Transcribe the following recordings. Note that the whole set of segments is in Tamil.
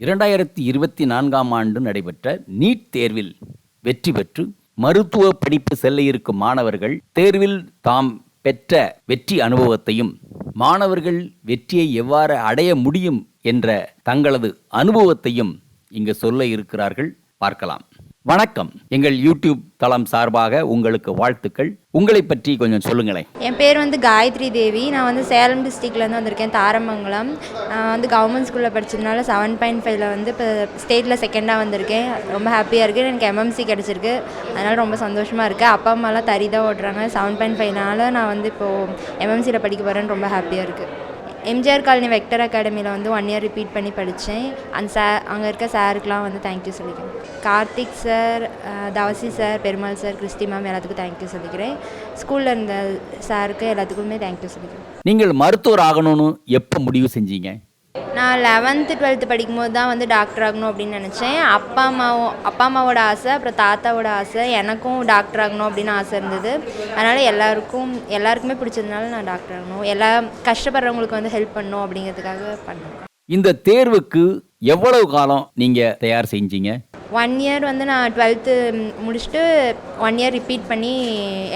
இரண்டாயிரத்தி இருபத்தி நான்காம் ஆண்டு நடைபெற்ற நீட் தேர்வில் வெற்றி பெற்று மருத்துவ படிப்பு செல்ல இருக்கும் மாணவர்கள் தேர்வில் தாம் பெற்ற வெற்றி அனுபவத்தையும் மாணவர்கள் வெற்றியை எவ்வாறு அடைய முடியும் என்ற தங்களது அனுபவத்தையும் இங்கு சொல்ல இருக்கிறார்கள். பார்க்கலாம். வணக்கம். எங்கள் யூடியூப் தளம் சார்பாக உங்களுக்கு வாழ்த்துக்கள். உங்களை பற்றி கொஞ்சம் சொல்லுங்களேன். என் பேர் வந்து காயத்ரி தேவி. நான் வந்து சேலம் டிஸ்ட்ரிக்ட்லேருந்து வந்திருக்கேன் தாரமங்கலம். நான் வந்து கவர்மெண்ட் ஸ்கூலில் படிச்சதுனால செவன் பாயிண்ட் ஃபைவ்ல வந்து இப்போ ஸ்டேட்டில் செகண்டாக வந்திருக்கேன். ரொம்ப ஹாப்பியாக இருக்குது எனக்கு எம்எம்சி கிடச்சிருக்கு. அதனால் ரொம்ப சந்தோஷமாக இருக்குது அப்பா அம்மாலாம் தறி தான் ஓட்டுறாங்க. செவன் பாயிண்ட் ஃபைவ்னால நான் வந்து இப்போது எம்எம்சியில் படிக்க போகிறேன்னு ரொம்ப ஹாப்பியாக இருக்குது எம்ஜிஆர் காலனி வெக்டர் அகாடமியில் வந்து ஒன் இயர் ரிப்பீட் பண்ணி படித்தேன் அந்த சார் அங்கே இருக்க சாருக்கெலாம் வந்து தேங்க்யூ சொல்லிக்கிறேன். Karthik sir Thavasi sir Perumal sir Christy ma'am எல்லாத்துக்கும் தேங்க்யூ சொல்லிக்கிறேன். ஸ்கூலில் இருந்த சாருக்கு எல்லாத்துக்குமே தேங்க்யூ சொல்லிக்கிறேன். நீங்கள் மருத்துவர் ஆகணும்னு எப்போ முடிவு செஞ்சீங்க? நான் லெவன்த்து டுவெல்த்து படிக்கும்போது தான் வந்து டாக்டர் ஆகணும் அப்படின்னு நினச்சேன். அப்பா அம்மாவும் அப்பா அம்மாவோட ஆசை அப்புறம் தாத்தாவோட ஆசை எனக்கும் டாக்டர் ஆகணும் அப்படின்னு ஆசை இருந்தது. அதனால் எல்லாருக்கும் எல்லாருக்குமே பிடிச்சதுனால நான் டாக்டர் ஆகணும். எல்லா கஷ்டப்படுறவங்களுக்கு வந்து ஹெல்ப் பண்ணணும் அப்படிங்கிறதுக்காக பண்ணேன். இந்த தேர்வுக்கு எவ்வளவு காலம் நீங்க தயார் செஞ்சீங்க? ஒன் இயர் வந்து நான் டுவெல்த்து முடிச்சுட்டு ஒன் இயர் ரிப்பீட் பண்ணி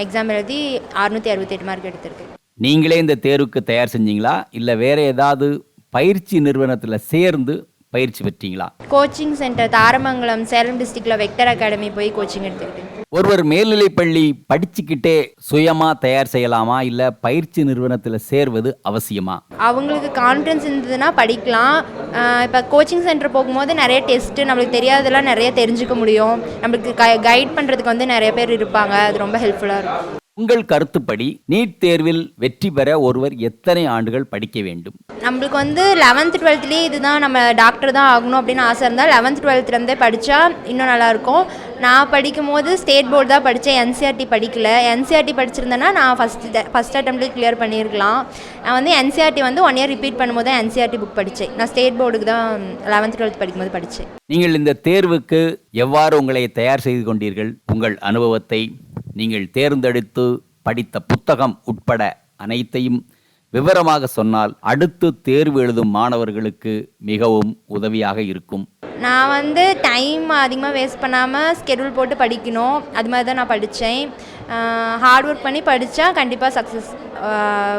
எக்ஸாம் எழுதி அறுநூற்றி அறுபத்தெட்டு மார்க் எடுத்திருக்கேன். நீங்களே இந்த தேர்வுக்கு தயார் செஞ்சீங்களா? இல்லை வேற ஏதாவது பயிற்சி நிறுவனத்தில் சேர்ந்து பயிற்சி பெற்றீங்களா? கோச்சிங் சென்டர் தாரமங்கலம் சேலம் டிஸ்ட்ரிக்டில் வெக்டர் அகாடமி போய் கோச்சிங் எடுத்துக்கிட்டேன். ஒருவர் மேல்நிலைப் பள்ளி படிச்சுக்கிட்டே சுயமா தயார் செய்யலாமா? இல்லை பயிற்சி நிறுவனத்தில் சேர்வது அவசியமா? அவங்களுக்கு கான்ஃபிடன்ஸ் இருந்ததுன்னா படிக்கலாம். இப்போ கோச்சிங் சென்டர் போகும்போது நிறைய டெஸ்ட்டு நம்மளுக்கு தெரியாததெல்லாம் நிறைய தெரிஞ்சுக்க முடியும். நம்மளுக்கு க கைட் பண்ணுறதுக்கு வந்து நிறைய பேர் இருப்பாங்க. அது ரொம்ப ஹெல்ப்ஃபுல்லாக இருக்கும். உங்கள் கருத்துப்படி நீட் தேர்வில் வெற்றி பெற ஒருவர் எத்தனை ஆண்டுகள் படிக்க வேண்டும்? நம்மளுக்கு வந்து லெவன்த் டுவெல்த்லேயே இதுதான் நம்ம டாக்டர் தான் ஆகணும் அப்படின்னு ஆசை இருந்தால் லெவன்த் டுவெல்த்லேருந்தே படித்தா இன்னும் நல்லாயிருக்கும் நான் படிக்கும் போது ஸ்டேட் போர்டு தான் படித்தேன் என்சிஆர்டி படிக்கல. என்சிஆர்டி படிச்சிருந்தேன்னா நான் ஃபஸ்ட்டு ஃபஸ்ட் அட்டம்ப்ட்லேயே கிளியர் பண்ணியிருக்கலாம். நான் வந்து என்சிஆர்டி வந்து ஒன் இயர் ரிப்பீட் பண்ணும்போது தான் என்சிஆர்டி புக் படித்தேன் நான் ஸ்டேட் போர்டுக்கு தான் லெவன்த் டுவெல்த் படிக்கும்போது படித்தேன் நீங்கள் இந்த தேர்வுக்கு எவ்வாறு உங்களை தயார் செய்து கொண்டீர்கள்? உங்கள் அனுபவத்தை நீங்கள் தேர்ந்தெடுத்து படித்த புத்தகம் உட்பட அனைத்தையும் விவரமாக சொன்னால் அடுத்து தேர்வு எழுதும் மாணவர்களுக்கு மிகவும் உதவியாக இருக்கும். நான் வந்து டைம் அதிகமாக வேஸ்ட் பண்ணாமல் ஸ்கெடியூல் போட்டு படிக்கணும். அது மாதிரி தான் நான் படித்தேன். ஹார்ட் ஒர்க் பண்ணி படித்தா கண்டிப்பாக சக்ஸஸ்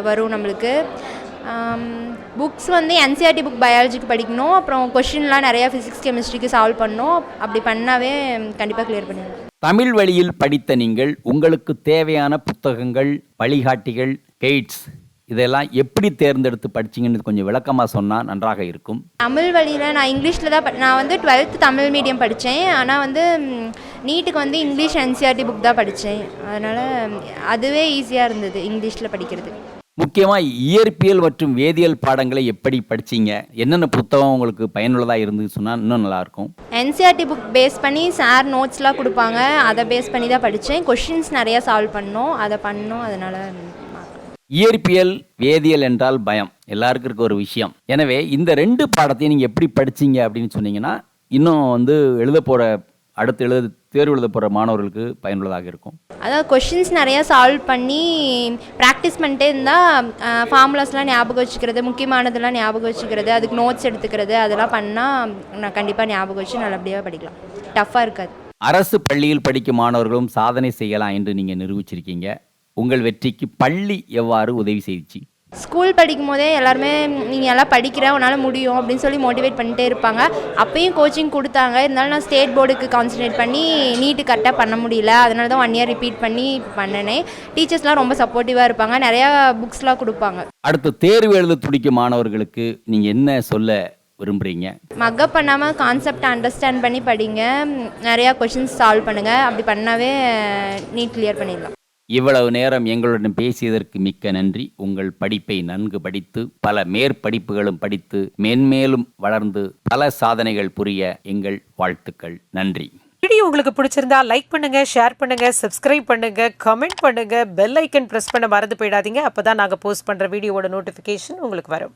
வரும் நம்மளுக்கு. புக்ஸ் வந்து என்சிஆர்டி புக் பயாலஜிக்கு படிக்கணும். அப்புறம் கொஷின்லாம் நிறையா ஃபிசிக்ஸ் கெமிஸ்ட்ரிக்கு சால்வ் பண்ணணும். அப்படி பண்ணாவே கண்டிப்பாக கிளியர் பண்ணிடலாம். தமிழ் வழியில் படித்த நீங்கள் உங்களுக்கு தேவையான புத்தகங்கள் வழிகாட்டிகள் கைட்ஸ் இதெல்லாம் எப்படி தேர்ந்தெடுத்து படிச்சிங்கன்னு கொஞ்சம் விளக்கமாக சொன்னால் நன்றாக இருக்கும். தமிழ் வழியில் நான் இங்கிலீஷில் தான் நான் வந்து டுவெல்த்து தமிழ் மீடியம் படித்தேன் ஆனால் வந்து நீட்டுக்கு வந்து இங்கிலீஷ் என்சிஆர்டி புக் தான் படித்தேன் அதனால் அதுவே ஈஸியாக இருந்தது இங்கிலீஷில் படிக்கிறது. முக்கியமாக இயற்பியல் மற்றும் வேதியியல் பாடங்களை எப்படி படிச்சீங்க? என்னென்ன புத்தகம் உங்களுக்கு பயனுள்ளதாக இருந்து சொன்னால் இன்னும் நல்லாயிருக்கும். என்சிஆர்டி புக் பேஸ் பண்ணி சார் நோட்ஸ்லாம் கொடுப்பாங்க. அதை பேஸ் பண்ணி தான் படித்தேன் கொஷின்ஸ் நிறையா சால்வ் பண்ணோம். அதை பண்ணோம். அதனால் இயற்பியல் வேதியியல் என்றால் பயம். எல்லாருக்கும் இருக்க ஒரு விஷயம். எனவே இந்த ரெண்டு பாடத்தையும் நீங்கள் எப்படி படிச்சீங்க அப்படின்னு சொன்னீங்கன்னா இன்னும் வந்து எழுத போகிற அடுத்து எழுத தேர்வு எழுத போகிற மாணவர்களுக்கு பயனுள்ளதாக இருக்கும். அதாவது கொஷின்ஸ் நிறையா சால்வ் பண்ணி ப்ராக்டிஸ் பண்ணிட்டே இருந்தால் ஃபார்முலாஸ்லாம் ஞாபகம் வச்சுக்கிறது முக்கியமானதெல்லாம் ஞாபகம் வச்சுக்கிறது அதுக்கு நோட்ஸ் எடுத்துக்கிறது அதெல்லாம் பண்ணால் நான் கண்டிப்பாக ஞாபகம் வச்சு நல்லபடியாக படிக்கலாம். டஃப்பாக இருக்காது. அரசு பள்ளியில் படிக்கும் மாணவர்களும் சாதனை செய்யலாம் என்று நீங்கள் நிரூபிச்சிருக்கீங்க. உங்கள் வெற்றிக்கு பள்ளி எவ்வாறு உதவி செய்துச்சு? ஸ்கூல் படிக்கும் போதே எல்லாருமே நீங்கள் எல்லாம் படிக்கிற உன்னால் முடியும் அப்படின்னு சொல்லி மோட்டிவேட் பண்ணிட்டே இருப்பாங்க. அப்பயும் கோச்சிங் கொடுத்தாங்க. இருந்தாலும் நான் ஸ்டேட் போர்டுக்கு கான்சன்ட்ரேட் பண்ணி நீட்டு கரெக்டாக பண்ண முடியல. அதனால தான் ஒன் இயர் ரிப்பீட் பண்ணி பண்ணினேன் டீச்சர்ஸ்லாம் ரொம்ப சப்போர்ட்டிவாக இருப்பாங்க. நிறையா புக்ஸ்லாம் கொடுப்பாங்க. அடுத்து தேர்வு எழுத துடிக்கும் மாணவர்களுக்கு நீங்கள் என்ன சொல்ல விரும்புகிறீங்க மக்கப் பண்ணாமல் கான்செப்டை அண்டர்ஸ்டாண்ட் பண்ணி படிங்க. நிறையா கொஷின்ஸ் சால்வ் பண்ணுங்கள் அப்படி பண்ணாவே நீட் கிளியர் பண்ணிடலாம். இவ்வளவு நேரம் எங்களுடன் பேசியதற்கு மிக்க நன்றி. உங்கள் படிப்பை நன்கு படித்து பல மேற்படிப்புகளும் படித்து மென்மேலும் வளர்ந்து பல சாதனைகள் புரிய எங்கள் வாழ்த்துக்கள். நன்றி. வீடியோ உங்களுக்கு பிடிச்சிருந்தா லைக் பண்ணுங்க ஷேர் பண்ணுங்க சப்ஸ்கிரைப் பண்ணுங்க கமெண்ட் பண்ணுங்க பெல் ஐக்கன் பிரஸ் பண்ண மறந்து போயிடாதீங்க. அப்பதான் நாங்க போஸ்ட் பண்ற வீடியோவோட நோட்டிபிகேஷன் உங்களுக்கு வரும்.